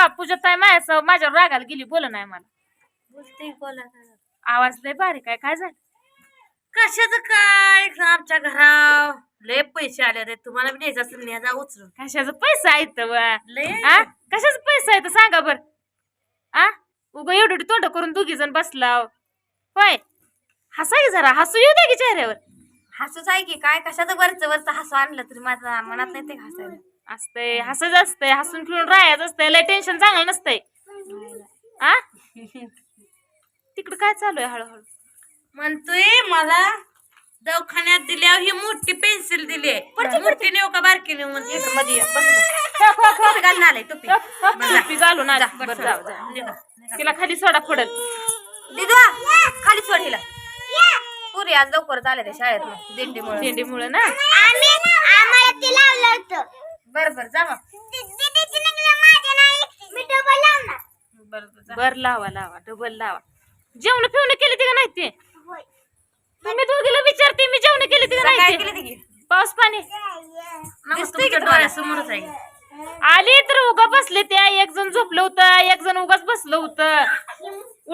बघा पूजा ताई माझ्या माझ्यावर रागाला गेली बोल नाही मला. बोलते बोला आवाज लय बारीक आहे काय झालं? कशाच काय? आमच्या घराव. लय पैसे आले रे तुम्हाला बी द्यायचं असेल न्या जा उचलून. कशाचा पैसा आहे इथं वा? लय. आ? कशाचा पैसा आहे तर सांगा बर. आ? उग एवढी तोंड करून दोघी जण बसला होय? हसा की जरा हसू येऊ दे की चेहऱ्यावर. हसूच आहे की काय? कशाचं वरचं वरचं हसू आणलं तरी माझ्या मनात नाही ते हसायला. असतंय हसत असतंय हसून खेळून राहायचं असतंय लय टेन्शन चांगलं नसतंय. आ? तिकडं काय चालू आहे हळूहळू? म्हणतोय मला दवाखान्यात दिल्यावर ही मोठी पेन्सिल दिली मोठी नेऊ का बारकी नेऊ म्हणजे इकडं मध्ये ये, बस. इथं. टोपी घालून आलाय टोपी. टोपी घालून आली. जा, बरं, बस, जाऊ, जाऊ. निघा. तिला खाली सोडा पडल दिदवा खाली सोड हिला. पुरी आज लवकरच आले त्या शाळेत दिंडीमुळे. दिंडीमुळे ना? आम्हाला ते लावलं होतं. बरं बरं जा मग. बरं बरं जा. बर लावा लावा डबल लावा. जेवण पिवणं केली ती का नाही ते? तुम्ही दोघीला विचारते मी जेवण केली ती का नाही ते? पाऊस पाणी? दिसतंय की डोळ्यासमोरच आहे. आली तर उगा बसले त्या एक जण झोपलं होतं एक जण उगाच बसलं होतं.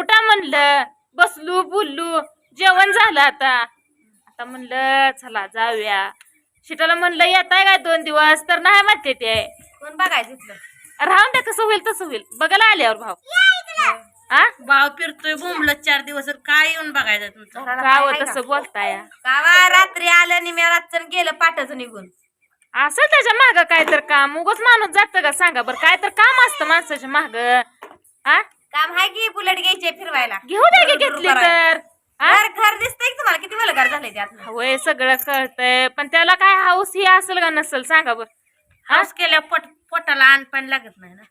उठा म्हणलं बसलू बोललू जेवण झालं आता. आता म्हणलं चला जाऊया. शिटाला म्हणलं येत आहे काय दोन दिवस? तर नाही म्हणते ते. कोण बघायचं राहून द्या कसं होईल तसं होईल. बघायला आल्यावर भाऊ. आ? भाव फिरतोय बोंबलत चार दिवस आणि काय येऊन बघायचं तुमचं? का हो तसं बोलताय. कावा रात्री आलं नि मी रातचं गेलं पाठच निघून. असं त्याच्या माग काय तर काम. उगाच माणूस जात का? सांगा बरं काय तर काम असतं माणसाच्या माग. आ? काम आहे की बुलेट घ्यायचे फिरवायला? घेऊ दे की घेतली तर? घर घर दिसतंय की तुम्हाला? किती त्यात? होय सगळं कळतंय. पण त्याला काय हाऊस ही असेल का नसेल सांगा बर. हाऊस केल्या पोट पोटाला आण पण लागत नाही ना.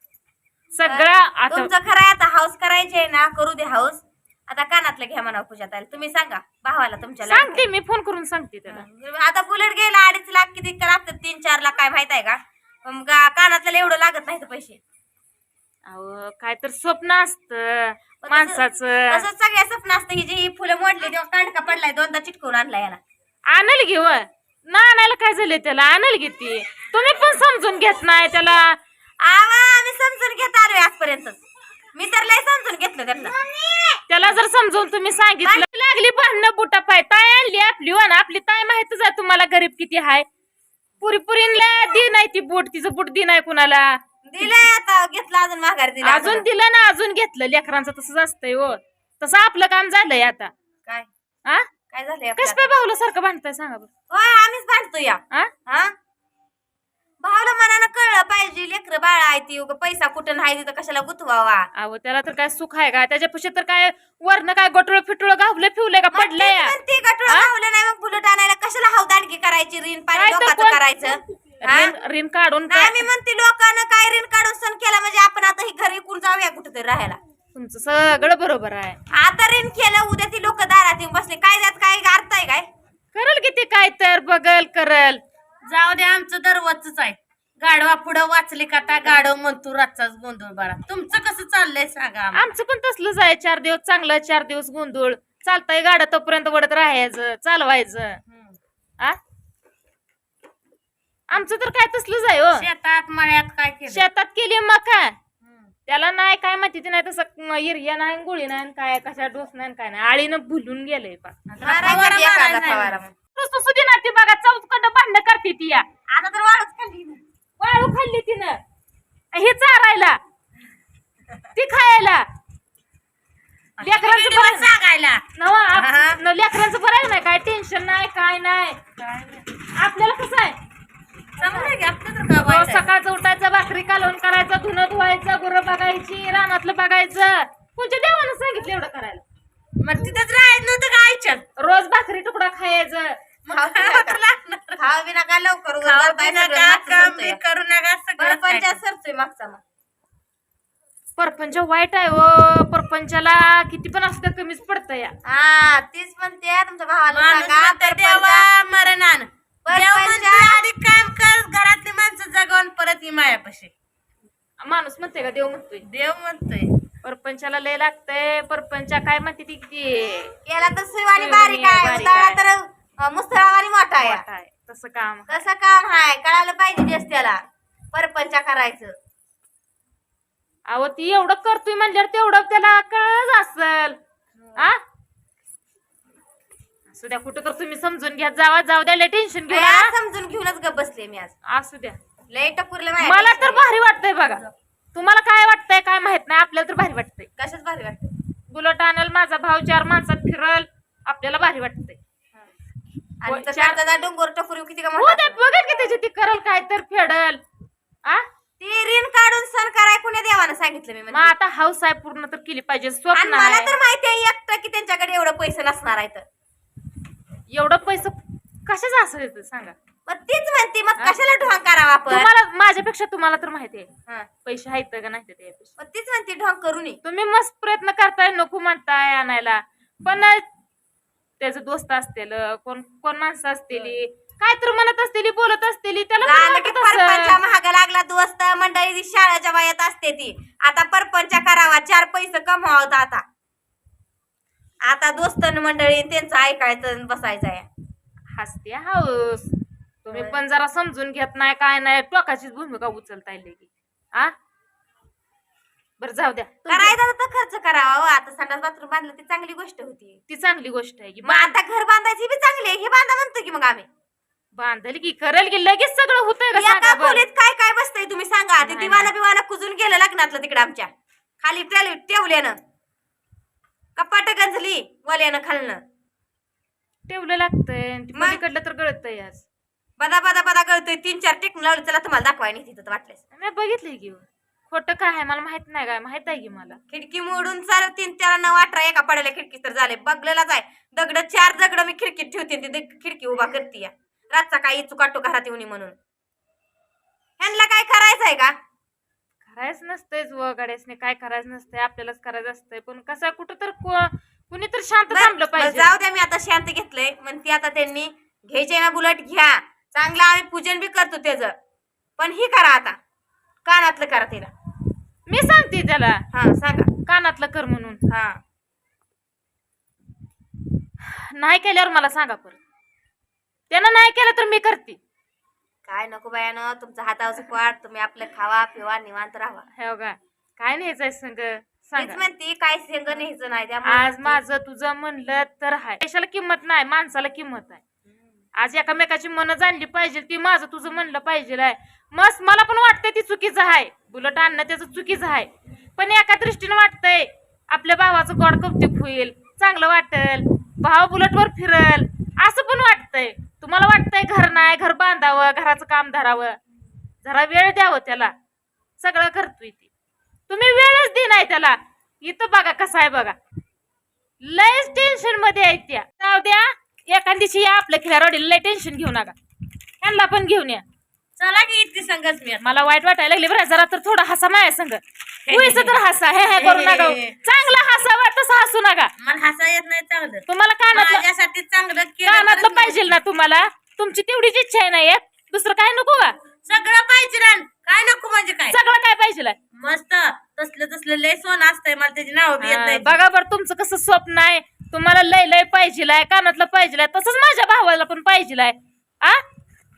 सगळं आता तुमचं खरं आहे आता हाऊस करायचे ना करू दे हाऊस आता कानातलं घ्या म्हणा पूजा ताई तुम्ही सांगा भावाला तुमच्या सांगते मी फोन करून सांगते त्याला. आता बुलेट घ्यायला अडीच लाख किती लागतात? तीन चार लाख काय माहीत आहे का? पण गा- कानातल्याला एवढं लागत नाही पैसे. अहो काय तर स्वप्न असतं माणसाचं. तसंच सगळ्या स्वप्न असतं ही जी ही फुलं मोडली तेव्हा कांडका पडलाय दोनदा चिटकवून आणला याला. आणल घेऊ ना आणायला काय झालंय त्याला? आणल घेते तुम्ही पण समजून घेत नाही त्याला. आवा आम्ही समजून घेत आलोय आजपर्यंत. मी तर लय समजून घेतलं त्यांना. त्याला जर समजून तुम्ही सांगितलं. लागली भांडणं बुटा पाय ताय आणली आपली वन आपली ताय माहितच आहे तुम्हाला गरीब किती हाय. पुरी पुरीला दी नाही ती बूट तिचं बूट दी नाही कुणाला. दिलंय आता घेतलं अजून माघार दिला अजून दिलं ना अजून घेतलं. लेकरांचं तसंच असतंय हो. तसं आपलं काम झालंय आता. काय? हा काय झालंय कस? काय भाऊला सारखं भांडताय सांगा बरं. होय आम्हीच भांडतो या. हा हा? भावाला मनानं कळलं पाहिजे लेकर बाळ आहे ती उगा पैसा कुठं नाही तिथं कशाला गुतवावा? अहो त्याला तर काय सुख आहे का? त्याच्यापेक्षा तर काय वरनं काय गटोळ फिटोळ गावलं फिवलंय का? पडलंय ती गटोळं हा? लावलं नाही मग बुलट आणायला कशाला हावदाडकी करायची रीन पाणी काय तर लोकांचं कोण- करायचं? हा? रीन- रीन काढून नाही मी म्हणते लोकांना काय रीन काढून सण केला? म्हणजे आपण आता ही घरी इकून जाऊया कुठेतरी राहायला. तुमचं सगळं बरोबर आहे. आता रीन केलं उद्या ती लोक दारात येऊन बसले. काय त्यात काय अर्थ आहे काय? करल किती काय तर बगल करल. जाऊ दे आमचं दरवाजच आहे. गाडवा पुढं वाचली का ता गाडव म्हणतो रातचाच गोंधळ बरा तुमचं कसं चाललंय सांगा आम्हाला. आमचं पण तसलंच आहे. चार दिवस चांगलं चार दिवस गोंधळ. चालताय गाड्या तोपर्यंत वडत राहायचं चालवायचं. हम्म. आ? आमचं तर काय तसलंच आहे हो. शेतात मळ्यात काय केलं? शेतात केली मका. त्याला नाही काय माहिती ते नाही तसं इरिया नाही गोळी नाही काय कशा डोस नाही काय नाही. आळीनं भुलून गेलंय पा मारायचं एखादा फवारा सुधी ना ती बघा चौकंड भांडणं करते ती या. आता तर वाळूच खाल्ली ना. वाळू खाल्ली तिनं. हे चारायला. ती खायला. लेकरांचं बरं सांगायला. नवा आप-. न लेकरांचं बरं आहे ना काय टेन्शन नाही. काय नाही. आपल्याला कसं आहे? सकाळचं उठायचं भाकरी कालवण करायचं धुणं धुवायचं गुरं बघायची रानातलं बघायचं. कोणत्या देवानं सांगितलं एवढं करायला? मग तिथंच राहायचं नव्हतं का रोज भाकरी तुकडा खायचं. लवकर खाऊ बी नका, काम बी करू नका सगळं पंचायत सरतोय मागचा मग. परपंच वाईट आहे हो परपंचाला किती पण असतं कमीच पडतं या हा तीच म्हणते तुमच्या भावाला देवा आधी काम कर घरातली माणसं जगवून परत ही मायापाशी. माणूस म्हणते का देव म्हणतोय? देव म्हणतोय. परपंचाला लय लागतंय परपंचा काय म्हणते ती याला तर सुवानी बारीक आहे बारीक उतारा आहे. तर अं, मुसळावानी मोठा आहे. आहे तसं काम कसं काम आहे कळायला पाहिजे तेच त्याला परपंच करायचं. अहो ती एवढं करतोय म्हणल्यावर तेवढं त्याला कळच असल. आ? असू द्या कुठं तर तुम्ही समजून घ्या. जावा जाऊ द्या लय टेन्शन घेऊ. समजून घेऊनच ग बसले मी आज. असू द्या. लय टपूरलं मला तर भारी वाटतंय बघा. तुम्हाला काय वाटतंय काय माहीत नाही आपल्याला तर भारी वाटतंय. कशाच भारी वाटत बुलट आणल माझा भाव चार माणसात फिरल आपल्याला भारी वाटतंय. आणि डोंगर टपुरी किती का हो बघेल की त्याची ती करल काय तर फेडल. आ? ती ऋण काढून सण कराय कुण्या देवानं सांगितलं मी मग म्हणते. आता हाऊस आहे पूर्ण तर केली पाहिजे आणि स्वप्न मला आहे. तर माहिती आहे एकटं की त्यांच्याकडे एवढं पैसे नसणार आहे तर. एवढं पैसे कशाचं असं येतं सांगा. मग तीच म्हणते मग हा? कशाला ढोंग करावा आपण? तुम्हाला माझ्यापेक्षा तुम्हाला तर माहिती आहे. हा. पैसे आहेत का नाही ते त्यापेक्षा मग तीच म्हणते ढोंग करू नये तुम्ही मस्त प्रयत्न करताय नको म्हणताय आणायला. पण त्याचे दोस्त असतील कोण कोण माणसं असतील काय तर म्हणत असतील बोलत असतील त्याला पण की वाटत असेल. परपंचा महाग लागला दोस्त मंडळी शाळेच्या वयात असते ती. आता परपंच करावा चार पैसे कमवावत आता. आता दोस्त मंडळी त्यांचं ऐकायचं आणि बसायचं आहे. हसते हाऊस तुम्ही होय. पण जरा समजून घेत नाही काय नाही टोकाचीच भूमिका उचलताय की आ? बर जाऊ द्या. करायचं तर खर्च करावा हो. आता संडास बाथरूम बांधलं ती चांगली गोष्ट होती. ती चांगली गोष्ट आहे की मग आता घर बांधायची बी चांगली आहे. हे बांधा म्हणतो की मग आम्ही. बांधल की करेल की लगेच सगळं होतंय का एका सांगा बरं? खोलीत काय काय बसतंय तुम्ही सांगा. ते नाही, दिवाना नाही. बिवाना कुजून गेलं लग्नातलं तिकडे आमच्या. खाली टेल- ठेवल्यानं कपाट गंजली वल्यानं खालनं. ठेवलं लागतंय. ते मग? पलीकडलं तर गळतंय आज. बदा बदा बदा कळतोय तीन चार टेकून लावलं चला तुम्हाला दाखवाय नाही तिथं वाटलंस मी बघितलंय की खोटं काय आहे? मला माहीत नाही काय माहीत आहे की मला. खिडकी मोडून चार तीन चार नऊ अठरा एका पडायला खिडकी तर झाले. बघलेलाच आहे. दगड चार दगड मी खिडकीत ठेवते ती दग- खिडकी उभा करते रातचा काय चुकाटो घरात येऊन म्हणून. ह्यांना काय करायचंय का? करायचं नसतंयच व गाड्यासने काय करायचं नसतंय आपल्यालाच करायचं असतंय. पण कसं कुठं तर को- कुणी तर शांत थांबलं बरं, पाहिजे. जाऊ द्या मी आता शांत घेतलंय. म्हणते आता त्यांनी घ्यायचे ना बुलट घ्या. चांगलं आम्ही पूजन बी करतो त्याचं. पण ही करा आता. कानातलं करा तिला. मी सांगते त्याला. हा सांगा. कानातलं कर म्हणून. हा. नाही केल्यावर मला सांगा परत. त्यानं नाही केलं तर मी करते. काय नको बायानं तुमचं हातावरचं पाठ तुम्ही आपलं खावा पिवा निवांत राहा हे बघा काय न्यायचंय संग? तेच सांगा म्हणते काय शेंग न्यायचं नाही त्यामुळे आज माझं तुझं म्हणलं तर हाय. पैशाला किंमत नाही माणसाला किंमत आहे. आज एकामेकाची मन जाणली पाहिजे ती माझं तुझं म्हणलं पाहिजे आहे. मस्त मला पण वाटतंय ती चुकीचं आहे. बुलट आणणं त्याचं चुकीचं आहे. पण एका दृष्टीने वाटतंय आपल्या भावाचं गोड कौतुक होईल चांगलं वाटेल भाव बुलटवर फिरल असं पण वाटतंय. तुम्हाला वाटतंय घर नाही घर बांधावं घराचं काम धरावं. जरा वेळ द्यावं त्याला. सगळं करतोय ती. तुम्ही वेळच दे नाही त्याला. इथं बघा कसं आहे बघा. लयच टेन्शनमध्ये आहेत त्या. जाऊ द्या. एखाद दिवशी या आपल्या खेळाडूला लय टेन्शन घेऊ नका. ह्यांना पण घेऊन या. चला की इतकी संगच मी. मला वाईट वाटायला लागले बरं जरा तर थोडा हसा माया संग. उईच तर हसा. हे हे करू नका. चांगला हसावा तसं हसू नका. मला हसा येत नाही चांगलं. तुम्हाला कानातलं माझ्यासाठी चांगलं केलं कानातलं तरच पाहिजे ना तुम्हाला. तुमची तेवढीच इच्छा आहे ना एक. दुसरं काय नको का? सगळं पाहिजे काय नको म्हणजे काय? सगळं काय पाहिजे मस्त. तसलं तसलं लय सोनं असतंय. मला त्याची नाव बी येत नाही बघा बरं तुमचं कसं स्वप्न आहे. तुम्हाला लय लय पाहिजे कानातलं पाहिजे तसंच माझ्या भावाला पण पाहिजे आ?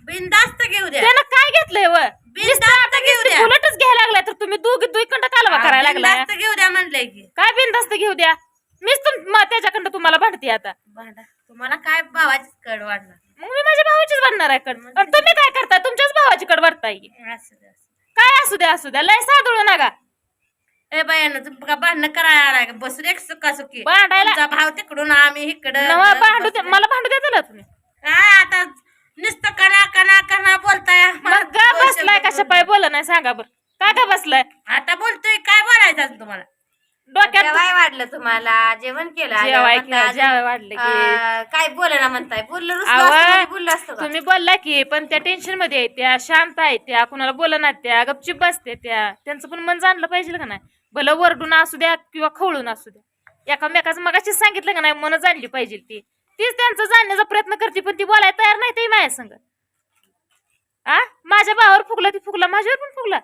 बिनधास्त घेऊ द्या. त्यानं काय घेतलंय व? द्या. बुलेटच घ्यायला लागलाय तर तुम्ही दोघी दुईकंड कालवा करायला लागलाय बिनधास्त घेऊ द्या म्हणलंय की. काय बिनधास्त घेऊ द्या? मीच तुम म- त्याच्याकडं तुम्हाला भांडते आता. भांडा. तुम्हाला काय भावाची कड वाढणार? मग मी माझ्या भावाचीच बनणार आहे कड. पण तुम्ही काय करताय? तुमच्याच भावाची कड वाढताय. असं द्या, असं. काय असू द्या असू द्या? लय साधळू नका. ए बायानं तू का भांडणं करायला का? बसून एक सुका सुकी भांडायला- भाव तिकडून आम्ही इकडं नवा भांडू द्या मला भांडू द्या त्याला तुम्ही. काय बसलाय कशा पाय बोला नाही सांगा बरं. का का बसलाय? आता बोलतोय काय बोलायचं अजून तुम्हाला? डोक्यात जेवाय वाढलं तुम्हाला जेवण केलं जेवाय वाढलं की. काय बोले ना म्हणताय? बोललो आवा, बोललो असतं का? तुम्ही बोलला की पण त्या टेन्शनमध्ये आहेत त्या शांत आहेत त्या कुणाला बोलणार त्या गपचिप बसते त्या. त्यांचं पण मन जाणलं पाहिजे का नाही? भलं वरडून असू द्या किंवा खवळून असू द्या. एकामेकाचं मगाशीच सांगितलं का नाही मन जाणली पाहिजे ती. तीच त्यांचं जाणण्याचा प्रयत्न करते पण ती बोलायला तयार नाही ते माझ्या संग. आ? माझ्या भावावर फुगला ती फुगला माझ्यावर पण फुगला.